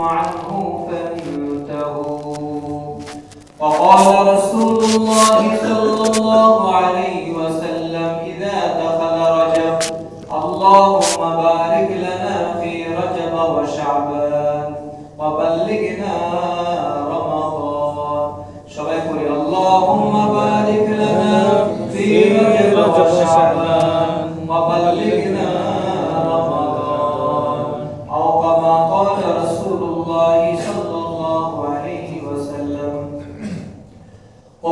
عنه فانتهوا وقال رسول الله صلى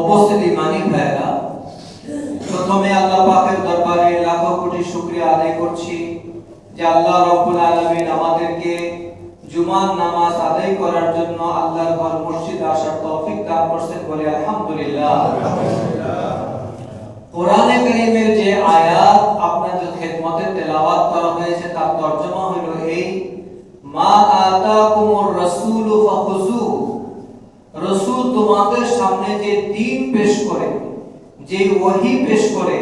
উপস্থিতি মানি ভাইরা প্রথমে আল্লাহ পাকের দরবারে লাখো কোটি শুকরিয়া আদায় করছি যে আল্লাহ রব্বুল আলামিন আমাদেরকে জুমার নামাজ আদায় করার জন্য আল্লাহর ঘর মসজিদে আসার তৌফিক দান করছেন বলে আলহামদুলিল্লাহ। কোরআনে কারীমের যে আয়াত আপনাদের খেদমতে তেলাওয়াত করা হয়েছে, তার তরজমা হলো এই, মা আতাকুমুর রাসূলু ফাখুযুহু। রসুল তোমাদের সামনে যে দিন পেশ করে, যে ওহী পেশ করে,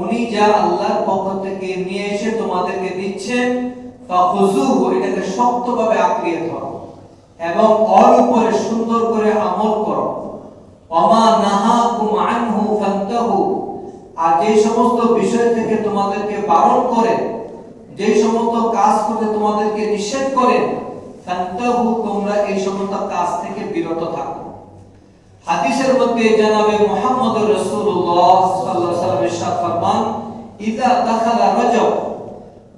উনি যা আল্লাহর পক্ষ থেকে নিয়ে এসে তোমাদেরকে দিচ্ছেন এটাকে শক্তভাবে আঁকড়িয়ে ধরো এবং ওর উপরে সুন্দর করে আমল করো। ওমা নাহাকুম আনহু ফান্তাহু। আর যে সমস্ত বিষয় থেকে তোমাদেরকে বারণ করে, যে সমস্ত কাজ করতে তোমাদেরকে নিষেধ করেন ফান্তাহু তোমরা এই সমস্ত কাজ থেকে বিরত থাকো। হাদিসের মধ্যে জানাবে মুহাম্মদ রাসূলুল্লাহ সাল্লাল্লাহু আলাইহি ওয়াসাল্লাম ফরমান ইদা দাখালা রজব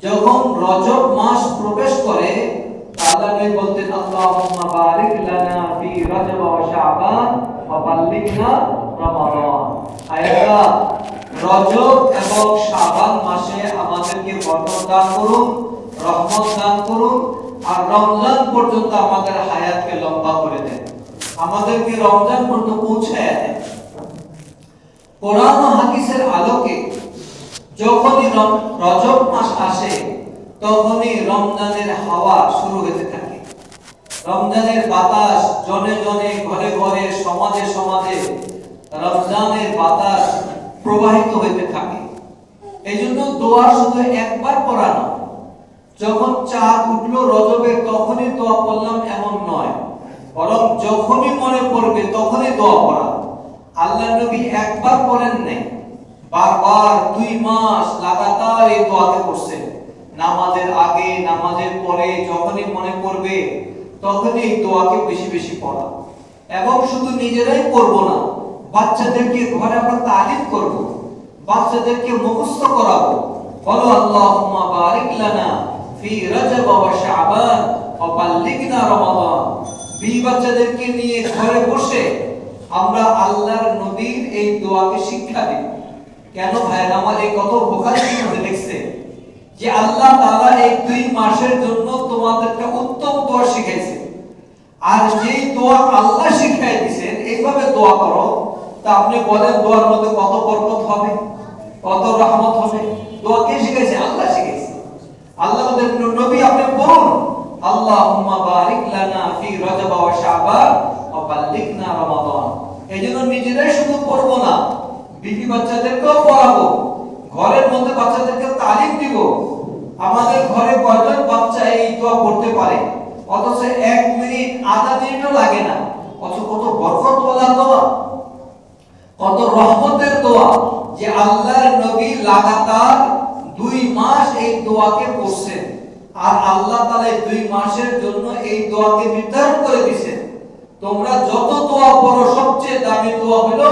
যখন রজব মাস প্রবেশ করে, আল্লাহ নবী আল্লাহুম্মা বারিক লানা ফি রজব ওয়া শাবান ওয়া বাল্লিগনা রমাদান আয়াল্লাহ রজব এবং শাবান মাসে আমাদেরকে বরকত দান করুন, রহমত দান করুন আর রমজান পর্যন্ত আমাদের হায়াতকে লম্বা করে দেন আমাদেরকে রমজান পর্যন্ত পৌঁছায় দেন কোরআন হাদিসের আলোকে যখনই রজব মাস আসে, তখনই রমজানের হাওয়া শুরু হতে থাকে। রমজানের বাতাস জনে জনে ঘরে ঘরে, সমাজে সমাজে রমজানের বাতাস প্রবাহিত হইতে থাকে। এই জন্য দোয়া শুধু একবার পড়া নয় যখন চাঁদ উঠল রজবে, তখনই দোয়া পড়লাম এমন নয়। বরং যখনই মনে পড়বে, তখনই দোয়া পড়া। আল্লাহ নবী একবার পড়েন নাই, বারবার দুই মাস লাগাতার এই দোয়াকে পড়ছেন। নামাজের আগে, নামাজের পরে যখনই মনে পড়বে, তখনই এই দোয়াকে বেশি বেশি পড়া। এবং শুধু নিজেরাই পড়ব না, বাচ্চাদেরকে ঘরে আমরা তালিম করব, বাচ্চাদেরকে মুখস্থ করাবো। বলো আল্লাহুম্মা বারিক লানা নিয়ে ঘরে বসে আমরা আল্লাহর নবীর এই দোয়াকে শিক্ষা দিই। কেন ভাইরা আমার এই কত মধ্যে লিখছে যে আল্লাহ তাআলা এই দুই মাসের জন্য তোমাদেরকে উত্তম দোয়া শিখাইছে। আর যেই দোয়া আল্লাহ শিখাই দিয়েছেন, এইভাবে দোয়া করো, তা আপনি বলেন দোয়ার মধ্যে কত বরকত হবে, কত রহমত হবে। দোয়া কে শিখাইছে? আল্লাহ শিখাইছে। আল্লাহ নবী আপনি বলুন আল্লাহুম্মা বারিক লানা ফি রজব ওয়া শাবান ওয়া বাল্লিগনা রমাদান। এজন্য নিজেরাই শুধু পড়ব না, বিবি বাচ্চাদেরকেও পড়াবো, ঘরের মধ্যে বাচ্চাদেরকে তালিম দিব। আমাদের ঘরে কয়জন বাচ্চা এই দোয়া পড়তে পারে? অথচ এক মিনিট আধা মিনিটও লাগে না। অথচ কত বরকতওয়ালা দোয়া। কত রহমতের দোয়া যে আল্লাহর নবী লাগাতার দুই মাস এই দোয়াকে পড়ছেন। আর আল্লাহ তাআলা দুই মাসের জন্য এই দোয়াকে নির্ধারণ করে দিয়েছেন। তোমরা যত দোয়া পড়ো, সবচেয়ে দামি দোয়া হলো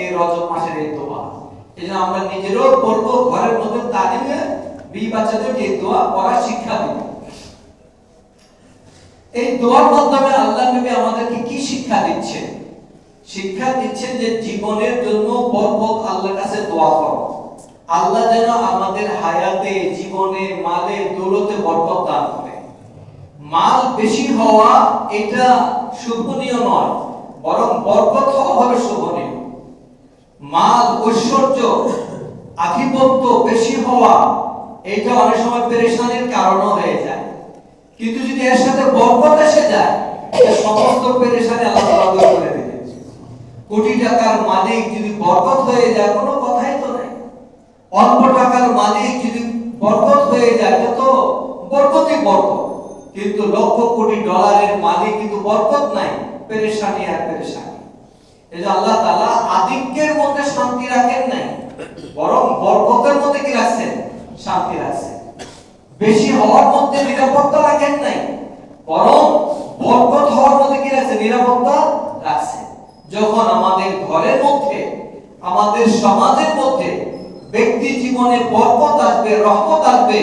এই রজব মাসের এই দোয়া। এই জন্য আমরা নিজেরও পড়ব, ঘরের মধ্যে তালিমে বি বাচ্চাদেরকে এই দোয়া পড়ার শিক্ষা দিব। এই দোয়ার মাধ্যমে আল্লাহ নবী আমাদেরকে কি শিক্ষা দিচ্ছেন? শিক্ষা দিচ্ছেন যে জীবনের জন্য বরকত আল্লাহর কাছে দোয়া করো। আল্লাহ যেন আমাদের হায়াতে, জীবনে, মালে, দৌলতে বরকত দান করে। মাল বেশি হওয়া এটা শুভনীয় নয়, বরং বরকত হওয়া হবে শুভনীয়। মাল ঐশ্বর্য, আধিপত্য বেশি হওয়া, এটা অনেক সময় পেরেশানির কারণও হয়ে যায়। কিন্তু যদি এর সাথে বরকত এসে যায় সমস্ত পেরেশানি আল্লাহ করে দেবে কোটি টাকার মালিক যদি বরকত হয়ে যায়, কোনো অল্প টাকার মালিক যদি বরকত হয়ে যায়, তো বরকতই বরকত। কিন্তু লক্ষ কোটি ডলারের মালিক কিন্তু বরকত নাই, পেরেশানি আর পেরেশানি। এই যে আল্লাহ তাআলা আধিক্যের মধ্যে শান্তি রাখেন নাই, বরং বরকতের মধ্যে কি রাখছেন? শান্তি রাখছেন। বেশি হওয়ার মধ্যে নিরাপত্তা রাখেন নাই, বরং বরকত হওয়ার মধ্যে কি রাখছে নিরাপত্তা রাখছে যখন আমাদের ঘরের মধ্যে, আমাদের সমাজের মধ্যে ব্যক্তি জীবনে বরকত আসবে, রহমত আসবে।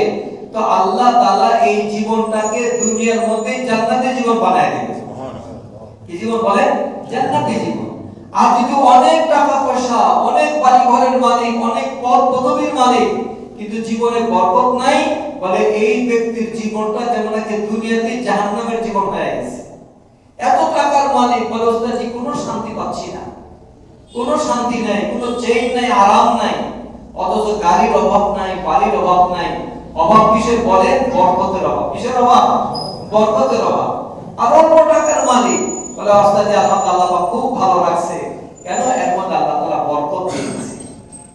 তো আল্লাহ তাআলা এই জীবনটাকে দুনিয়ার মধ্যে জান্নাতের জীবন বানায় দেবে। কি জীবন বলেন জান্নাতি জীবন। আর যদি অনেক টাকা পয়সা অনেক বাড়ি ঘরের মালিক, অনেক পদ পদবীর মালিক, কিন্তু জীবনে বরকত নাই, বলে এই ব্যক্তির জীবনটা যেমন নাকি দুনিয়াতে জাহান্নামের জীবন হয়ে গেছে। এত টাকার মালিক, বলে ওস্তাদজি কোনো শান্তি পাচ্ছি না। কোনো শান্তি নাই, কোনো চেইন নাই, আরাম নাই। অথচ গাড়ির অভাব নাই বাড়ির অভাব নাই। অভাব কিসের বলে? বরকতের অভাব। কিসের অভাব? বরকতের অভাব। আর অল্প টাকার মালিক। বলে ওস্তাদজি আলহামদুলিল্লাহ পাক খুব ভালো রাখছে। কেন এর মধ্যে আল্লাহ তাআলা বরকত দিয়েছে?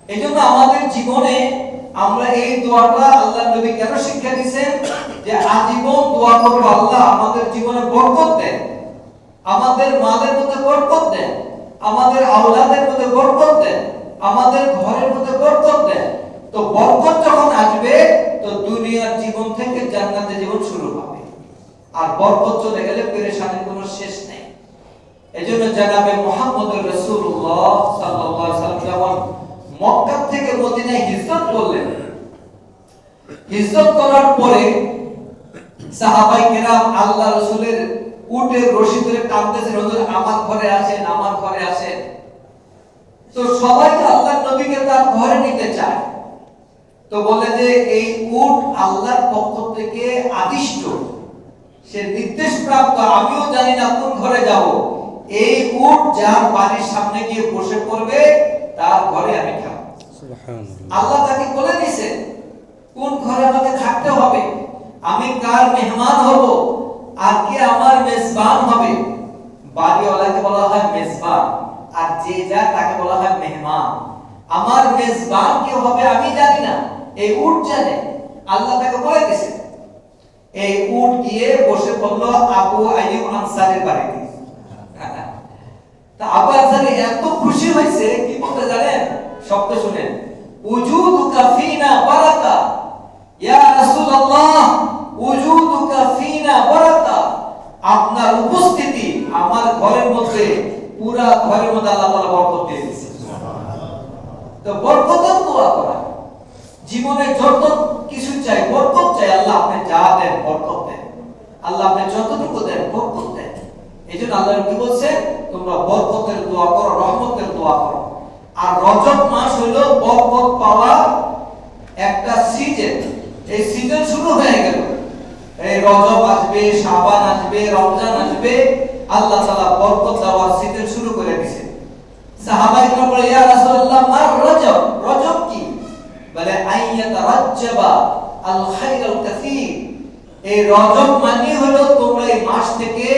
এই জন্য আমাদের জীবনে আমরা এই দোয়াটা আল্লাহ নবী কেন শিক্ষা দিয়েছেন? যে আজীবন দোয়া করব আল্লাহ, আমাদের জীবনে বরকত দেন। আমাদের মালের মধ্যে বরকত দেন। আমাদের আওলাদের মধ্যে বরকত দেন। আমাদের ঘরের মধ্যে বরকত দেন তো বরকত যখন আসবে, তো দুনিয়ার জীবন থেকে জান্নাতের জীবন শুরু হবে। আর বরকত চলে গেলে পেরেশানির কোনো শেষ নেই। এজন্য জানাবে মোহাম্মদ রাসূলুল্লাহ সাল্লাল্লাহু আলাইহি সাল্লাম যখন মক্কা থেকে মদিনায় হিজরত করলেন। হিজরত করার পরে সাহাবাই কেরাম আল্লাহ রসুলের উটের রশি ধরে টানতেছেন হুজুর, আমার ঘরে আসেন, আমার ঘরে আসেন। তো সবাই তো আল্লাহ নবীকে তার ঘরে নিতে চায়। তো বলে যে এই উট আল্লাহর পক্ষ থেকে আদিষ্ট। সে নির্দেশ প্রাপ্ত আমিও জানি না কোন ঘরে যাব। এই উট যার বাড়ির সামনে গিয়ে বসে পড়বে তার ঘরে আমি থাকব আল্লাহ তাকে বলে দিয়েছে কোন ঘরে আমাকে থাকতে হবে? আমি কার মেহমান হব? আর কে আমার মেজবান হবে? বাড়িওয়ালাকে বলা হয় মেজবান। আর যে যা তাকে বলা হয় মেহমান। আমার মেজবান কে হবে আমি জানি না। এই উট জানে। আল্লাহ তাকে বলে দিয়েছে এই উট গিয়ে বসে পড়ল আবু আইয়ুব আনসারের বাড়িতে। তা আবু আনসারি এত খুশি হয়েছে, কি বলতে জানেন? শব্দ শুনেন। উজুদুকা ফিনা বারাকা। ইয়া রাসূলুল্লাহ, উজুদুকা ফিনা বারাকা। আপনার উপস্থিতি আমার ঘরের মধ্যে পুরা ঘরের মধ্যে আল্লাহ তাআলা বরকত দিয়ে দিয়েছে। তো বরকতের দোয়া করা। জীবনে যত কিছু চাই, বরকত চাই, আল্লাহ আপনি যা দেন বরকত দেন। আল্লাহ আপনি যতটুকু দেন বরকত দেন। এই জন্য আল্লাহ কি বলছে, তোমরা বরকতের দোয়া করো, রহমতের দোয়া করো। আর রজব মাস হলো বরকত পাওয়া একটা সিজন এই সিজন শুরু হয়ে গেল। এই রজব আসবে, শাবান আসবে, রমজান আসবে। আল্লাহ তাআলা বরকত দেওয়ার সিজন শুরু করে দিয়েছে সাহাবাই কেরাম বলে ইয়া রাসূলুল্লাহ মার রজব রজব কি বলে আইয়াতা রাজ্জাবা আল খাইরুল কাসীর। এই রজব মানে হলো তোমরা এই মাস থেকে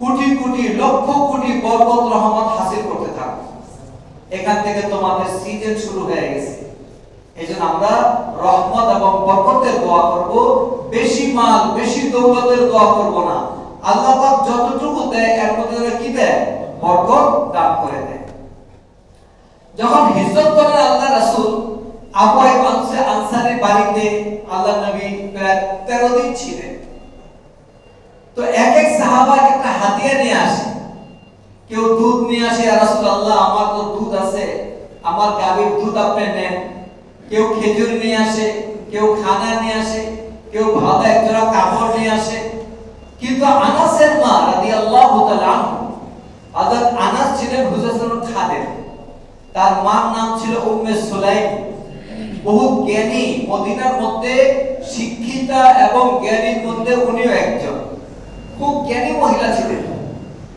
কোটি কোটি, লক্ষ কোটি বরকত রহমত হাসিল করতে থাকো। এখান থেকে তোমাদের সিজন শুরু হয়ে গেছে। এই জন্য আমরা রহমত এবং বরকতের দোয়া করব। বেশি মাল, বেশি দৌলতের দোয়া করব না। আল্লাহ পাক যতটুকু দেয়, এর মধ্যে কি দেয়? বরকত দান করে দেয়। যখন হিজরত করেন আল্লাহ রাসূল আবু আইয়ুব আনসা- আনসারীর বাড়িতে আল্লাহ নবী 13 দিন ছিলেন। তো এক এক সাহাবা একটা হাদিয়া নিয়ে আসে। কেউ দুধ নিয়ে আসে রাসূলুল্লাহ, আমার তো দুধ আছে, আমার গাভীর দুধ আপনি নেন। কেউ খেজুর নিয়ে আসে, কেউ খানা নিয়ে আসে, কেউ ভালো এক জোড়া কাপড় নিয়ে আসে। কিন্তু আনাসের মা রাদিয়াল্লাহু তাআলা হযরত আনাস ছিলেন হুজুর খাদেম। তার মার নাম ছিল উম্মে সুলাইম। বহু জ্ঞানী মদিনার মধ্যে, শিক্ষিতা এবং জ্ঞানীর মধ্যে উনিও একজন। খুব জ্ঞানী মহিলা ছিলেন।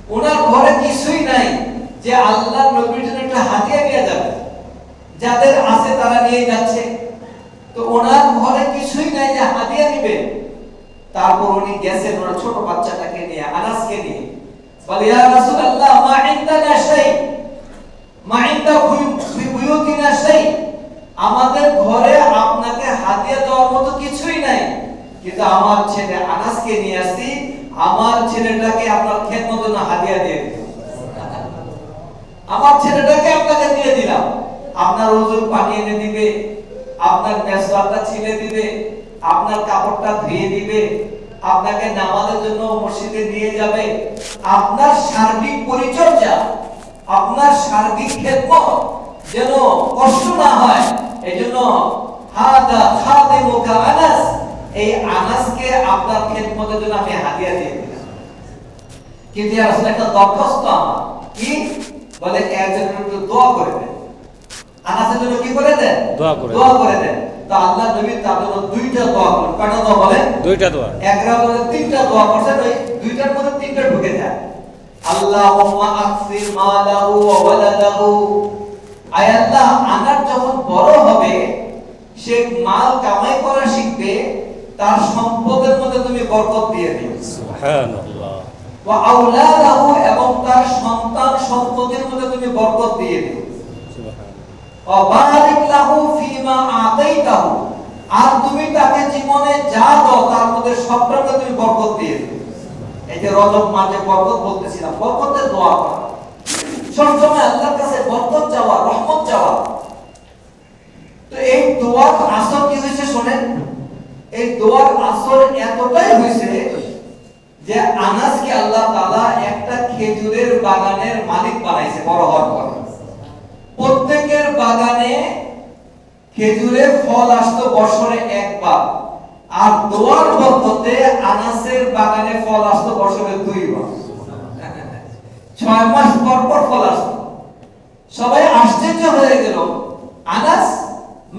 ওনার ঘরে কিছুই নাই যে আল্লাহ নবীর জন্য একটা হাতিয়া নিয়ে যাবে। যাদের আছে তারা নিয়ে যাচ্ছে। তো ওনার ঘরে কিছুই নাই যে হাতিয়া নিবে। তারপর উনি গেছেন ওনার ছোট বাচ্চাটাকে নিয়ে, আনাসকে নিয়ে। বলে, ইয়া রাসূলুল্লাহ, মা ইনদানা শাই, মা ইনদা বুয়ুতিনা শাই। আমাদের ঘরে আপনাকে হাতিয়া দেওয়ার মতো কিছুই নাই। কিন্তু আমার ছেলে আনাসকে নিয়ে আসছি, আমার ছেলেটাকে আপনার খেত মতো না হাদিয়া দিয়ে দিলাম। আমার ছেলেটাকে আপনাকে দিয়ে দিলাম। আপনার ওজুর পানি এনে দিবে, আপনার মেসওয়াকটা ছিলে দিবে, আপনার কাপড়টা ধুয়ে দিবে, আপনাকে নামাজের জন্য মসজিদে নিয়ে যাবে। আপনার সার্বিক পরিচর্যা, আপনার সার্বিক খেদমত যেন কষ্ট না হয় হাদা খাদিমুকা আনাস এই আনাসকে আপনার খেদমতের জন্য আমি হাদিয়া দিয়ে দিলাম। কিন্তু একটা দরখাস্ত আমার। কি? বলে একজনের একটু দোয়া করে দেন। আনাসের জন্য কি করে দেন? দোয়া করে দোয়া করে দেন। তো আল্লাহ নবী তার জন্য দুইটা দোয়া করেন। কয়টা দোয়া বলেন? দুইটা দোয়া। একরা বলে তিনটা দোয়া করছেন ওই দুইটার মধ্যে তিনটা ঢুকে যায়। আল্লাহুম্মা আকসির মালাহু ওয়া ওয়ালাদাহু। আয় আল্লাহ আনার যখন বড় হবে সে মাল কামাই করা শিখবে তার সম্পদের মধ্যে তুমি বরকত দিয়ে দিও। সুবহানাল্লাহ। ওয়া আওলাদাহু এবং তার সন্তান সন্ততির মধ্যে তুমি বরকত দিয়ে দিও। সুবহানাল্লাহ। ওয়া বারিক লাহু ফিমা আতাইতাহু আর তুমি তাকে জীবনে যা দাও তার মধ্যে সবটাকে তুমি বরকত দিয়ে দিও। এই যে রজব মাসে বরকত বলতেছিলাম বরকতের দোয়া করা। সবসময় আল্লাহর কাছে বরকত চাওয়া রহমত চাওয়া তো এই দোয়ার আসর কি হয়েছে শোনেন এই দোয়ার আসর এতটাই হয়েছে যে আনাসকে আল্লাহ তাআলা একটা খেজুরের বাগানের মালিক বানাইছে বড় হওয়ার পর প্রত্যেকের বাগানে খেজুরে ফল আসতো বছরে একবার, আর দোয়ার বদলতে আনাসের বাগানে ফল আসতো বছরে দুইবার। ছয় মাস পর পর ফল আসতো। সবাই আশ্চর্য হয়ে গেল, আনাস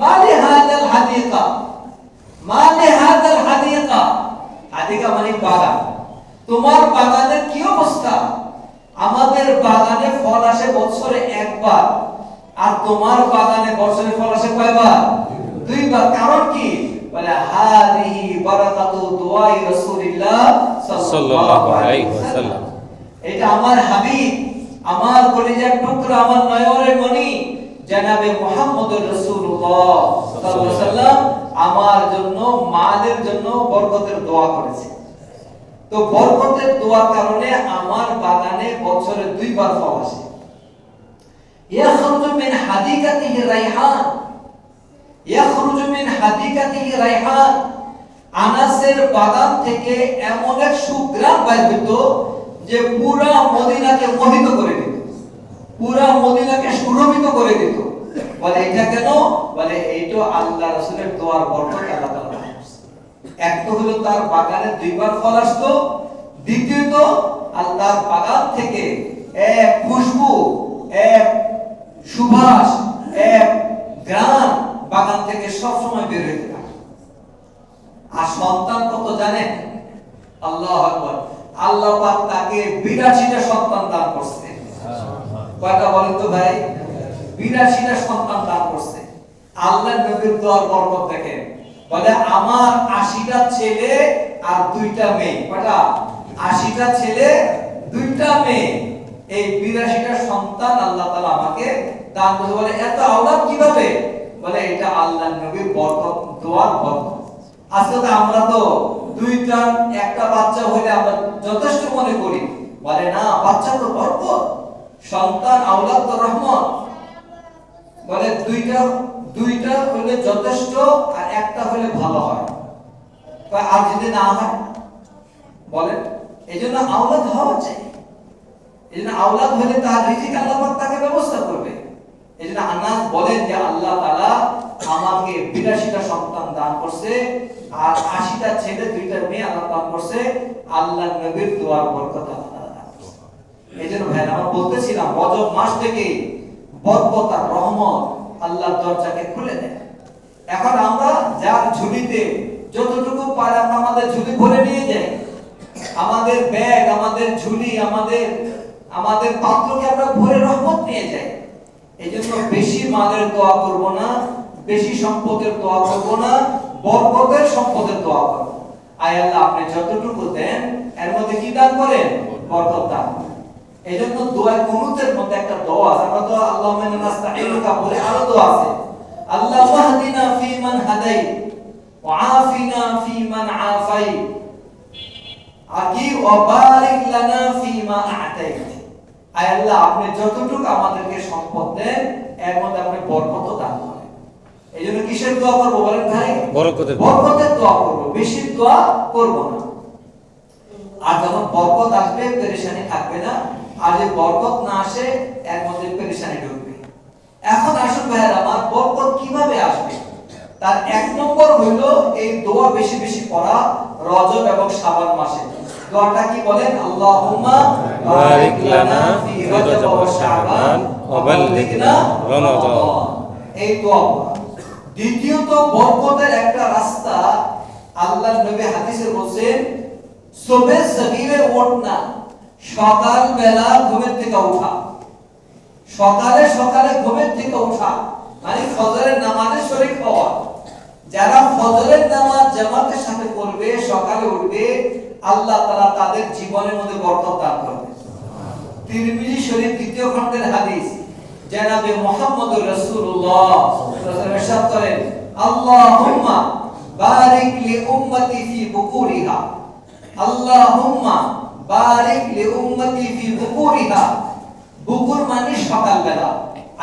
মালি হাদাল হাদিকা মালি হাদাল হাদিকা হাদিকা মানে বাগান তোমার বাগানের কি অবস্থা আমাদের বাগানে ফল আসে বছরে একবার আর তোমার বাগানে বছরে ফল আসে কয়বার? দুইবার। কারণ কি? বলে, হাদিহি বারাকাতু দুআই রাসূলিল্লাহ সাল্লাল্লাহু আলাইহি ওয়াসাল্লাম। এটা আমার হাবিব, আমার কলিজার টুকরা, আমার নয়নের মণি, জানাবে মুহাম্মদুর রাসূলুল্লাহ সাল্লাল্লাহু আলাইহি ওয়াসাল্লাম আমার জন্য মালের জন্য বরকতের দোয়া করেছে। তো বরকতের দোয়ার কারণে আমার বাগানে বছরে দুইবার ফল আসে। ইয়াখরুজু মিন হাদিকাতিহি রাইহান ইয়াখরুজু মিন হাদিকাতিহি রাইহান আনাসের বাগান থেকে এমন এক সুগ্রাম বাইর হইতো যে পুরা মদিনাকে মোহিত করে দিত। পুরা মদিনাকে সুরভিত করে দিত। বলে এটা কেন? বলে এইটো আল্লাহ রাসূলের দোয়ার বরকত আল্লাহ তাআলা এক তো হলো তার বাগানে দুইবার ফল আসতো, দ্বিতীয়ত আল্লাহর বাগান থেকে এক খুশবু, এক সুবাস এক গ্রাম বাগান থেকে সব সময় বের হইতে থাকে। আর সন্তান কত জানেন আল্লাহ আকবার। আল্লাহ পাক তাকে বিরাশিটা সন্তান দান করছে। কয়টা বলেন তো ভাই? বিরাশিটা সন্তান দান করছে। আল্লাহ নবীর দোয়ার বরকত দেখেন। বলে, আমার আশিটা ছেলে আর দুইটা মেয়ে। কয়টা? আশিটা ছেলে, দুইটা মেয়ে। এই বিরাশিটা সন্তান আল্লাহ তাআলা আমাকে দান করছে। বলে, এত আওলাদ কীভাবে? বলে, এটা আল্লাহ নবীর বরকত, দোয়ার বরকত। আজকে তো আমরা তো দুইটা, একটা বাচ্চা হইলে আমরা যথেষ্ট মনে করি। বলে, না, বাচ্চা তো বরকত। সন্তান আওলাদ তো রহমত। বলে, দুইটা দুইটা হইলে যথেষ্ট আর একটা হইলে ভালো হয়। আর যদি না হয়? বলেন এই জন্য আওলাদ হওয়া চাই। এই আওলাদ হলে তার রিজিক আল্লাহ তাকে ব্যবস্থা করবে। এই জন্য বলেন যে আল্লাহ তাআলা আমাকে বিরাশিটা সন্তান দান করছে, আর আশিটা ছেলে, দুইটা মেয়ে আল্লাহ দান করছে, আল্লাহ নবীর দোয়ার বরকত। এই জন্য ভাই আমরা বলতেছিলাম, রজব মাস থেকে বরকত রহমত আল্লাহর দরজাকে খুলে দেয়। এখন আমরা যার ঝুলিতে যতটুকু পারে আমরা আমাদের ঝুলি ভরে নিয়ে যাই। আমাদের ব্যাগ, আমাদের ঝুলি, আমাদের আমাদের পাত্রকে আমরা ভরে রহমত নিয়ে যাই। এই জন্য বেশি মালের দোয়া করব না, বেশি সম্পদের দোয়া করব না, বরকতের সম্পদের দোয়া করব। আয় আল্লাহ, আপনি যতটুকু দেন, এর মধ্যে কি দান করেন? বরকত দান এই জন্য দোয়া কুনুতের মধ্যে একটা দোয়া আছে, আমরা তো আল্লাহ নাস্তাইনুকা বলে আরও দোয়া আছে। আল্লাহ ওয়াহদিনা ফিমান হাদাই ওয়াফিনা ফিমান আফাই। আর কি ওয়াবারিক লানা ফিমা আতাইত। আয় আল্লাহ আপনি যতটুকু আমাদেরকে সম্পদ দেন এর মধ্যে আপনি বরকত দান করেন। এই জন্য কিসের দোয়া করব বলেন ভাই? বরকতের। বরকতের দোয়া করব বেশি দোয়া করব না। আর যখন বরকত আসবে পেরেশানি থাকবে না। আর যদি বরকত না আসে এর মধ্যে পেরেশানি ঢুকবে। এখন আসুন ভাইয়ের আমার বরকত কীভাবে আসবে? তার এক নম্বর হইল এই দোয়া বেশি বেশি পড়া রজব এবং শাবান মাসে। দোয়াটা কি বলেন? আল্লাহুম্মা বারিক লানা ফি রজব ওয়া শাবান ওয়া বাল্লিগনা রমাদান। এই দোয়া দ্বিতীয়ত বরকতের একটা রাস্তা আল্লাহর নবী হাদিসে বলছেন সুবে সগীরে ওঠ না সকাল বেলা ঘুমের থেকে ওঠা। সকালে সকালে ঘুমের থেকে ওঠা মানে ফজরের নামাজে শরীক হওয়া যারা ফজরের নামাজ জামাতের সাথে করবে, সকালে উঠবে, আল্লাহ তাআলা তাদের জীবনের মধ্যে বরকত দান করবে। তিরমিজি শরীফ দ্বিতীয় খণ্ডের হাদিস জনাবে মুহাম্মদুর রাসূলুল্লাহ সাল্লাল্লাহু আলাইহি করেন, আল্লাহুম্মা বারিক লি উম্মতি ফি বুকুরিহা। আল্লাহুম্মা বারিক লি উম্মতি ফি বুকুরিহা। বুকুর মানে সকালবেলা।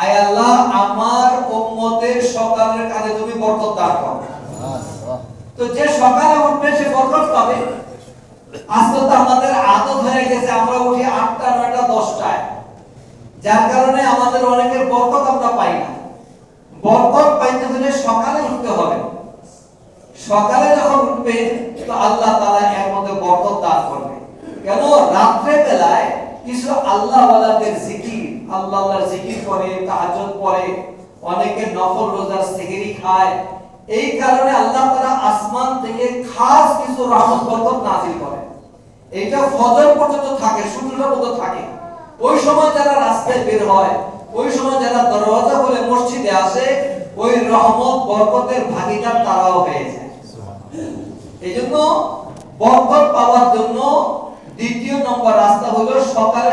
আয় আল্লাহ, আমার উম্মতের সকালের কাজে তুমি বরকত দান করো। তো যে সকালে উঠবে, সে বরকত পাবে। আজকে তো আমাদের আদত হয়ে গেছে, আমরা উঠি আটটা, নয়টা, দশটায়। যার কারণে আমাদের অনেকের বরকত আমরা পাই না। বরকত পাইতে হলে সকালে উঠতে হবে। সকালে যখন উঠবে, তো আল্লাহ তাআলা এর মধ্যে বরকত দান করবে। কেন? রাত্রে বেলায় কিছু আল্লাহ ওয়ালাদের জিকির আল্লাহ আল্লাহর জিকির করে, তাহাজ্জুদ পড়ে, অনেকে নফল রোজার সেহরি খায়। এই কারণে আল্লাহ তাআলা আসমান থেকে খাস কিছু রহমত বরকত নাযিল করে এইটা ফজর পর্যন্ত থাকে সূর্যটা পর্যন্ত থাকে। ওই সময় যারা রাস্তায় বের হয়, ওই সময় যারা দরওয়াজা খুলে মসজিদে আসে, ওই রহমত বরকতের ভাগিদার তারাও হয়ে যায়। এই জন্য বরকত পাওয়ার জন্য দ্বিতীয় নম্বর রাস্তা হলো সকালে সকালে